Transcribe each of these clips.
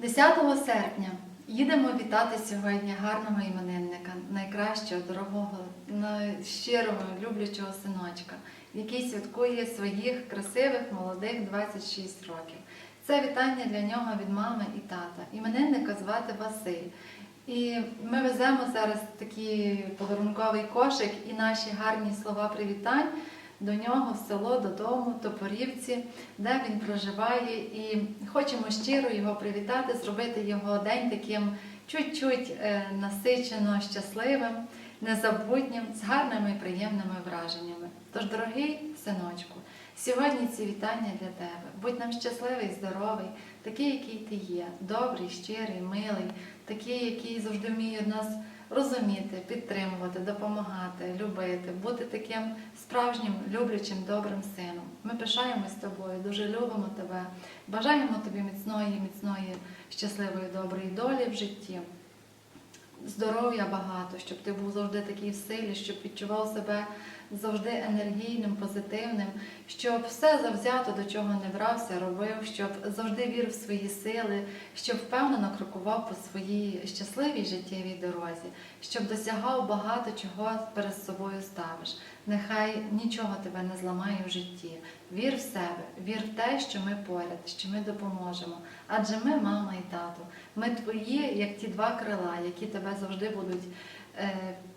10 серпня їдемо вітати сьогодні гарного іменинника, найкращого, дорогого, щирого, люблячого синочка, який святкує своїх красивих молодих 26 років. Це вітання для нього від мами і тата. Іменинника звати Василь. І ми веземо зараз такий подарунковий кошик і наші гарні слова привітань до нього в село, додому, Топорівці, де він проживає. І хочемо щиро його привітати, зробити його день таким чуть-чуть е, насичено щасливим, незабутнім, з гарними і приємними враженнями. Тож, дорогий синочку, сьогодні ці вітання для тебе. Будь нам щасливий, здоровий, такий, який ти є, добрий, щирий, милий, такий, який завжди вміє нас розуміти, підтримувати, допомагати, любити, бути таким справжнім, люблячим, добрим сином. Ми пишаємось тобою, дуже любимо тебе, бажаємо тобі міцної, міцної, щасливої, доброї долі в житті. Здоров'я багато, щоб ти був завжди такий в силі, щоб відчував себе завжди енергійним, позитивним, щоб все завзято до чого не брався, робив, щоб завжди вірив в свої сили, щоб впевнено крокував по своїй щасливій життєвій дорозі, щоб досягав багато чого перед собою ставиш. Нехай нічого тебе не зламає в житті. Вір в себе, вір в те, що ми поряд, що ми допоможемо. Адже ми мама і тато. Ми твої, як ті два крила, які тебе завжди будуть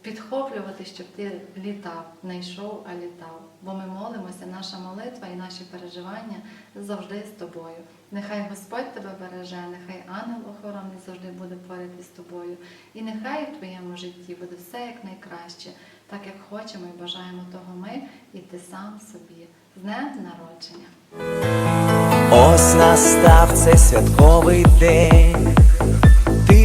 підхоплювати, щоб ти літав, не йшов, а літав. Бо ми молимося, наша молитва і наші переживання завжди з тобою. Нехай Господь тебе береже, нехай ангел охоронний завжди буде поряд із тобою. І нехай в твоєму житті буде все як так як хочемо і бажаємо того ми, і ти сам собі. З днем народження! Ось настав цей святковий день,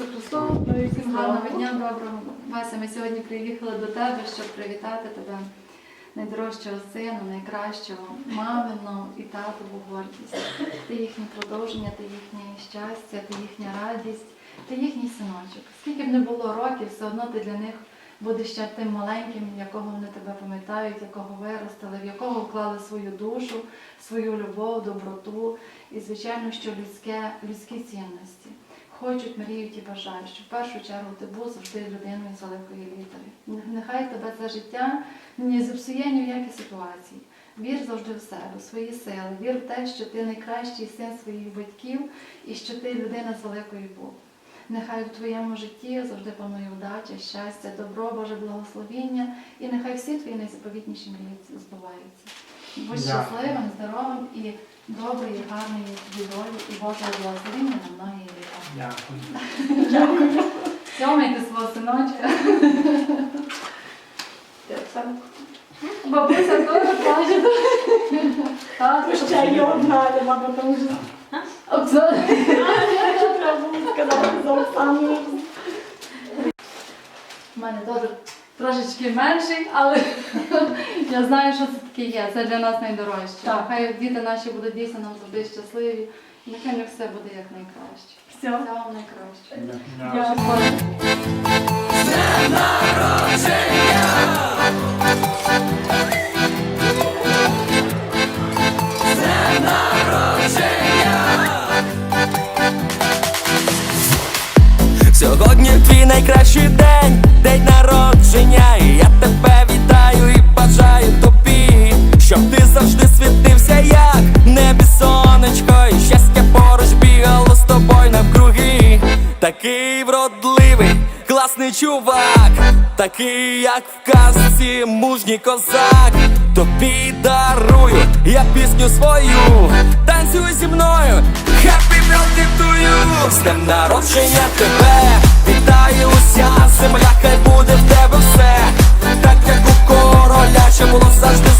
Ісусу Христу, гарного дня, доброго. Вася, ми сьогодні приїхали до тебе, щоб привітати тебе, найдорожчого сина, найкращого, мамину і татову гордість. Ти їхнє продовження, ти їхнє щастя, ти їхня радість, ти їхній синочок. Скільки б не було років, все одно ти для них будеш ще тим маленьким, якого вони тебе пам'ятають, якого виростили, в якого вклали свою душу, свою любов, доброту і, звичайно, що людське, людські цінності. Хочуть, мріють і бажають, щоб в першу чергу ти був завжди людиною з великої літери. Нехай тебе це життя не зіпсує ні в якій ситуації. Вір завжди в себе, в свої сили, вір в те, що ти найкращий син своїх батьків і що ти людина з великої Бога. Нехай в твоєму житті завжди панує удача, щастя, добро, Боже благословіння, і нехай всі твої найзаповітніші мрії збуваються. Будь Дякую. щасливим, здоровим і доброї, гарної тобі долі, і Божого благословіння на многі літа. Дякую. Сьомайте свого синочка. Бабуся теж плаче. Так, Ще є одна треба було сказати за Оксану. У мене теж трошечки менший, але я знаю, що це таке є. Це для нас найдорожче. Так. Хай діти наші будуть дійсно нам завжди щасливі. Нехай них все буде як найкраще. Все. Все вам найкраще. Дякую. Сьогодні твій найкращий день, день народження, і я тебе вітаю і бажаю тобі, щоб ти завжди світився, як небі сонечко, і щастя поруч бігало з тобою навкруги. Такий вродливий, класний чувак, такий, як в казці, мужній козак. Тобі дарую я пісню свою, танцюй зі мною, з днем народження тебе Вітаю уся земля, хай буде в тебе все, так як у короля, що було завжди.